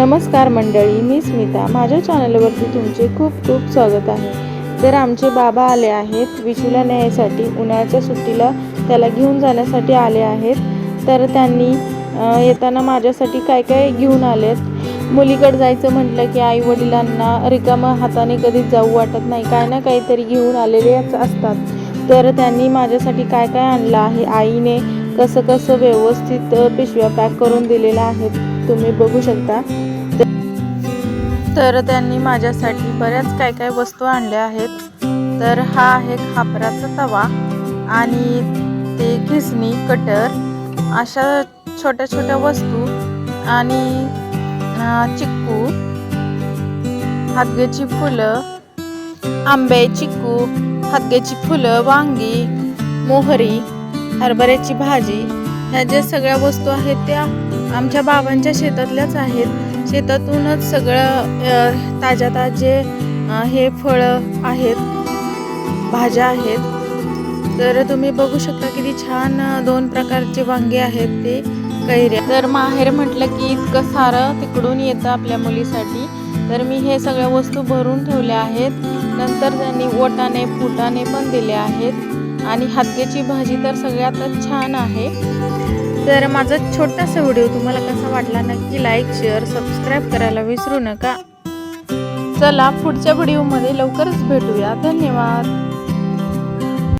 नमस्कार मंडळी मी स्मिता. माझ्या चॅनलवरती तुमचे खूप खूप स्वागत आहे. तर आमचे बाबा आले आहेत विशूला न्यायसाठी उन्हाळ्याच्या सुट्टीला त्याला घेऊन जाण्यासाठी आले आहेत. तर त्यांनी येताना माझ्यासाठी काय काय घेऊन आलेत? मुलीकडे जायचं म्हटलं की आई वडिलांना रिकामं हाताने कधीच जाऊ वाटत नाही. काय ना काहीतरी घेऊन आलेलेच असतात. तर त्यांनी माझ्यासाठी काय काय आणलं आहे? आईने कसं कसं व्यवस्थित पिशव्या पॅक करून दिलेल्या आहेत. तुम्ही बघू शकता. तर त्यांनी माझ्यासाठी बऱ्याच काय काय वस्तू आणल्या आहेत. तर हा आहे खापराचा तवा आणि ते खिसणी कटर अशा छोट्या छोट्या वस्तू आणि चिक्कू हातग्याची फुलं आंबे चिक्कू हातग्याची फुलं वांगी मोहरी हरभऱ्याची भाजी ह्या ज्या सगळ्या वस्तू आहेत त्या आमच्या बाबांच्या शेतातल्याच आहेत. शेतातूनच सगळं ताज्या ताजे हे फळं आहेत भाज्या आहेत. तर तुम्ही बघू शकता किती छान दोन प्रकारचे वांगे आहेत ते कैऱ्या. तर माहेर म्हटलं की इतकं सारं तिकडून येतं आपल्या मुलीसाठी. तर मी हे सगळ्या वस्तू भरून ठेवल्या आहेत. नंतर त्यांनी ओटाने फुटाने पण दिले आहेत. आणि हातग्याची भाजी तर सगळ्यातच छान आहे. तर माझा छोटासा व्हिडिओ तुम्हाला कसा वाटला नक्की लाईक शेअर सबस्क्राईब करायला विसरू नका. चला पुढच्या व्हिडिओमध्ये लवकरच भेटूया. धन्यवाद.